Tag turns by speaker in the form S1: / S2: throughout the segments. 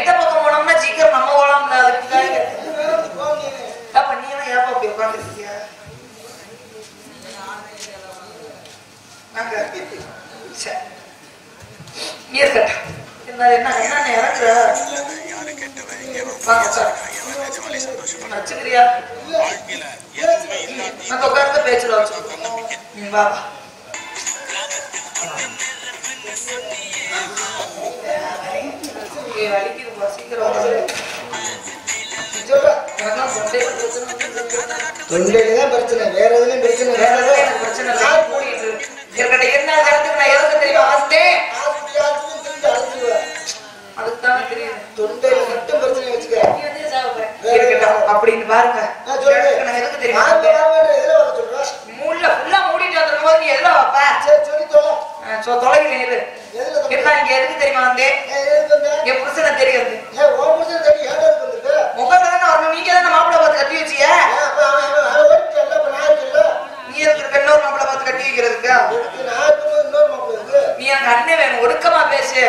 S1: இல்ல வீட்டை பக்கம் போனோம்னா சீக்கிரம் நம்ம கேட்டேன். அப்ப நீ எல்லாம் ஏன் அப்படி இருக்கட்டும் என்ன என்ன என்ன இறங்குற நான் உட்கார்ந்து பேச்சுல வச்சு ஏய், வலிக்குது பிரச்சனை.
S2: வேற எதுலயும் பிரச்சனை
S1: வேற எதுவும் எனக்கு பிரச்சனை. இருக்கட்டும், என்ன இடத்துக்கு நான் எதுக்கு தெரியுமா? வந்தேன் அதுக்குதான் தெரியுது
S2: தொண்டையில மட்டும் பிரச்சனை வச்சுக்க.
S1: அப்படின்னு பாருங்க. எனக்கு நான் எதுக்கு தெரியுமா? ஃபுல்லா மூடிட்டு வந்திருக்கும் போது நீ எதுல வைப்ப?
S2: சரி, சொல்லி தொலை.
S1: ஆ, சோ தொலைகிறேன் இரு.
S2: எதுல தொலை?
S1: என்ன இங்க எதுக்கு தெரியுமா வந்தேன்? என் புருஷனை தெரியாது.
S2: ஏன் உன் புருஷன் தட்டி ஏன் எதுக்கு வந்திருக்க?
S1: முகத்தை தானே வரணும். நீங்க தானே மாப்பிள்ளை பார்த்து கட்டி
S2: இருக்கேன்ல?
S1: நீ இன்னொரு மாப்பிள்ளை பார்த்து கட்டி வைக்கிறதுக்கு.
S2: இருக்கு?
S1: நீ எனக்கு அண்ணன் வேணும். ஒடுக்கமா பேசு.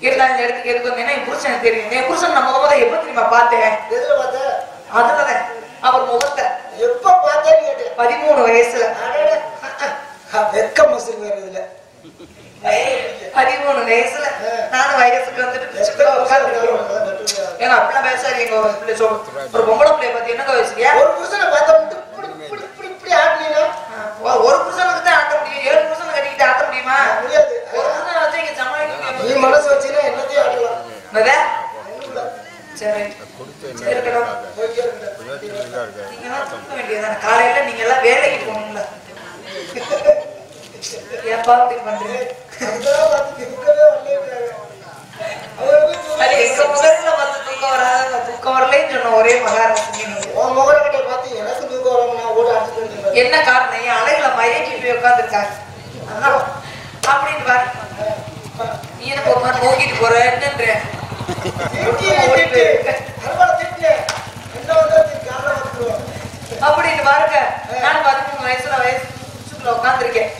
S1: இருந்தா இந்த இடத்துக்கு எதுக்கு வந்தேன்னா என் புருஷன் தெரியும். என் புருஷன் நம்ம முகத்தை எப்ப தெரியுமா பார்த்தேன்? அதுலதான். அவர் முகத்தை.
S2: எப்ப பார்த்தேன்னு கேட்டேன்.
S1: பதிமூணு வயசுல.
S2: அடடே. அஹ், வெக்க மசில் வேற இதுல.
S1: பதிமூணு வயசுல நானும் வயசுக்கு வந்துட்டு. ஏங்க அப்படிலாம் பேசாதீங்க ஒரு பிள்ளை சொல்லு ஒரு பொம்பளை பிள்ளைய பத்தி என்னங்க வயசுக்கியா
S2: ஒரு புருஷனை பார்த்தா இப்படி
S1: ஒரு புருஷனுக்கு தான் ஆட்ட முடியும். ஏழு புருஷனை கட்டிக்கிட்டு ஆட்ட முடியுமா?
S2: முடியாது.
S1: ஒரு புருஷனை வச்சு இங்க சமாளிக்க
S2: நீ
S1: முடியும்
S2: மனசு வச்சீங்கன்னா என்னத்தையும் இல்ல.
S1: சரி. சரி நீங்க எல்லாம் வேலைக்கு போகணும்ல அப்படி ஒரே
S2: உன் பார்த்து எனக்கு
S1: என்ன காரணம்? என் அழகுல மயக்கி போய் உட்காந்துருக்காங்க அப்படின்னு பாரு. நீ என்ன ஒரு நோக்கிட்டு போற? என்னன்ற.
S2: என்ன
S1: அப்படின்னு பாருங்க நான் பதிமூணு வயசுல வயசு உச்சுக்குள்ள உட்காந்துருக்கேன்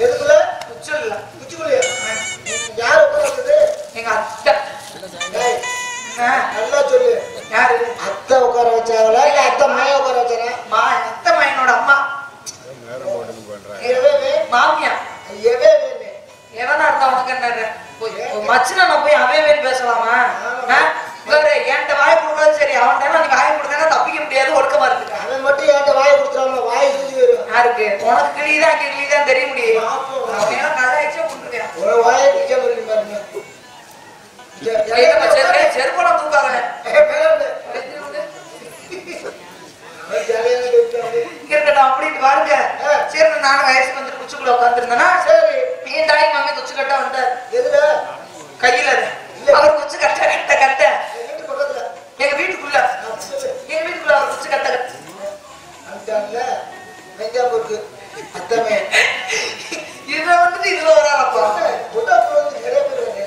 S1: மாமியா?
S2: எவே
S1: எவனா இருந்தா உனக்கு மச்சின நான் போய் அவன் வேணும் பேசலாமா? இவரு என்கிட்ட வாய் கொடுக்காது சரி அவன்கிட்ட நீ வாய் கொடுத்தா தப்பிக்க முடியாது ஒடுக்கமா இருக்கு
S2: அவன் மட்டும் என்கிட்ட வாயை கொடுத்துறாம வாய் வரும்
S1: யாருக்கு? உனக்கு கிளிதான் கிளிதான் தெரிய முடியும்
S2: வாயை கிழிக்காம இருக்கு பாருங்க
S1: செருப்பெல்லாம் தூக்காத
S2: ஏய், பேரண்ணே. அவன் ஜாலியான இருக்காரு.
S1: இருக்கட்டும் அப்படின்னு பாருங்க சரி நானும் வயசுக்கு வந்துட்டு குச்சிக்குள்ள உட்காந்துருந்தேன்னா
S2: சரி
S1: என் தாய் மாமி குச்சி கட்ட வந்தார்
S2: எதுல?
S1: கையில அவர் குச்சி கட்ட கட்ட கட்ட. எங்க வீட்டுக்குள்ள. எங்க வீட்டுக்குள்ள அவர் குச்சி கட்ட கட்ட.
S2: வந்துட்டான்ல. வெங்காயம்பூருக்கு அத்தமே.
S1: இதுல வந்துட்டு இதுல
S2: நிறைய பேர் இருக்காங்க.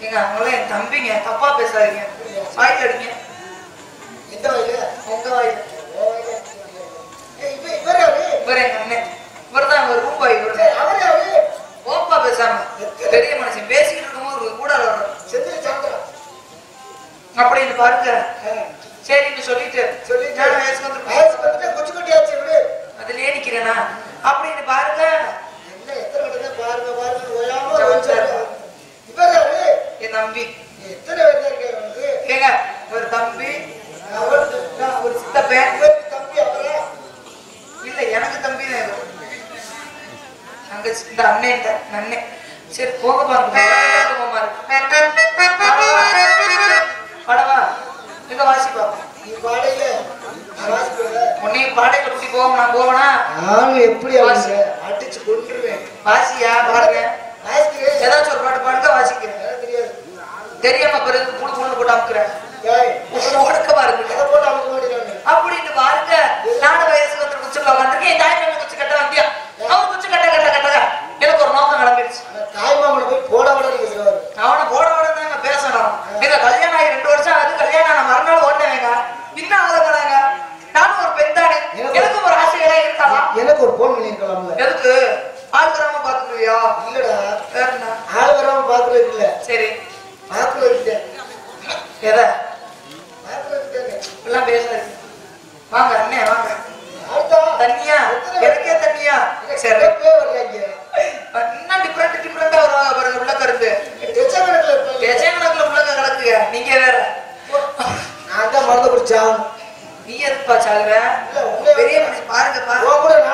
S1: எங்க அவங்களாம் என் தம்பிங்க. தப்பா பேசாதீங்க. வாயில் அடிங்க. போனா போவனா?
S2: நானும் எப்படி அவங்க அடிச்சு கொண்டுருவேன்
S1: பாசியா? பாருங்க. எதை? எல்லாம் பேசுறது. வாங்க அண்ணே வாங்க. தண்ணியா? எனக்கே தண்ணியா? சரி. என்ன டிஃப்ரெண்ட் டிஃப்ரெண்டா வருவாங்க பாருங்க உள்ள கருந்து கணக்குல உள்ள கிடக்குங்க. நீங்க வேற.
S2: நான் தான் மருந்து குடிச்சா
S1: நீ எதுப்பா சாகுற? பெரிய பாருங்க பாருங்க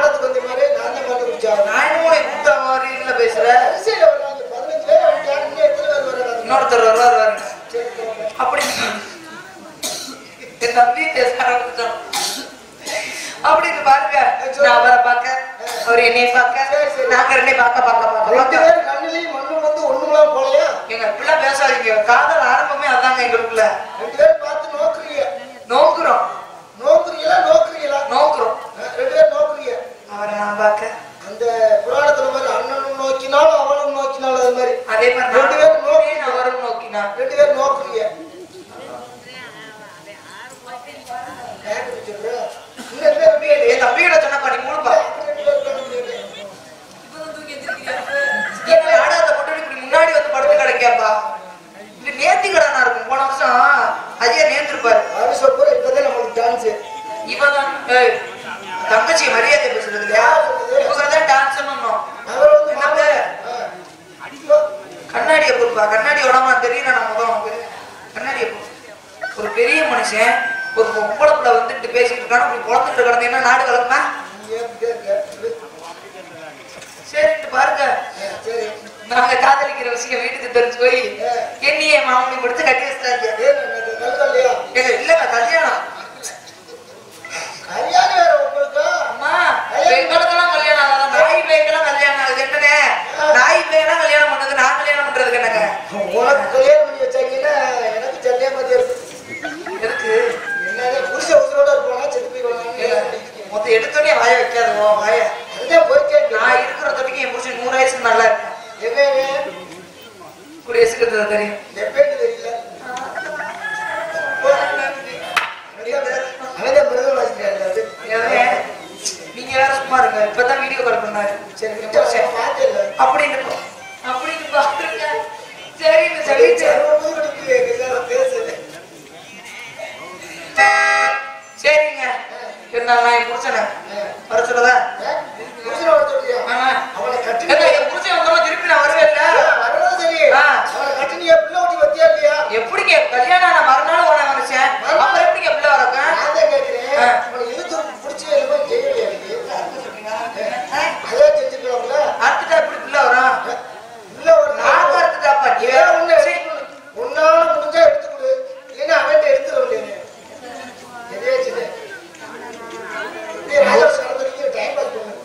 S1: நாங்க ரெண்டே பார்க்க பார்க்க பார்க்க.
S2: கண்ணிலையும் மண்ணும் வந்து ஒண்ணுங்களா போலையா?
S1: எங்க இப்படிலாம் பேசாதீங்க. காதல் ஆரம்பமே அதாங்க எங்களுக்குள்ள. பெரிய மனுஷன் ஒரு பொம்பளை வந்துட்டு பேசிட்டு இருக்கான அப்படி குழந்தைட்டு நாடு
S2: வளர்ப்பா
S1: சரிட்டு பாருங்க. நாங்க காதலிக்கிற விஷயம் வீட்டுக்கு தெரிஞ்சு போய் என்னையே மாமனி கொடுத்து கட்டி வச்சிட்டாங்க. இல்ல கல்யாணம்
S2: கல்யாணம். வேற உங்களுக்கு
S1: அம்மா கல்யாணம் ஆகலாம் நாய் பேக்கெல்லாம் கல்யாணம் ஆகுது. என்னடே நாய் பேக்கெல்லாம் கல்யாணம் பண்றாங்க இப்பதான் வீடியோ கால் பண்ணாரு.
S2: சரி
S1: அப்படின்னு அப்படின்னு பாக்குறீங்க சரி சொல்லிட்டு சரிங்க. என்ன நான் புடிச்சனேன் வர சொல்லதான்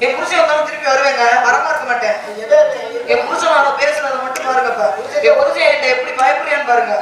S1: என் புருஷன் வந்தாலும் திருப்பி வருவேங்க. வரமா இருக்க மாட்டேன் என் புருஷன் பேசுனதை மட்டும் பாருங்கப்பா. என் புருஷன் என்ன எப்படி பயப்படுறியான்னு பாருங்க.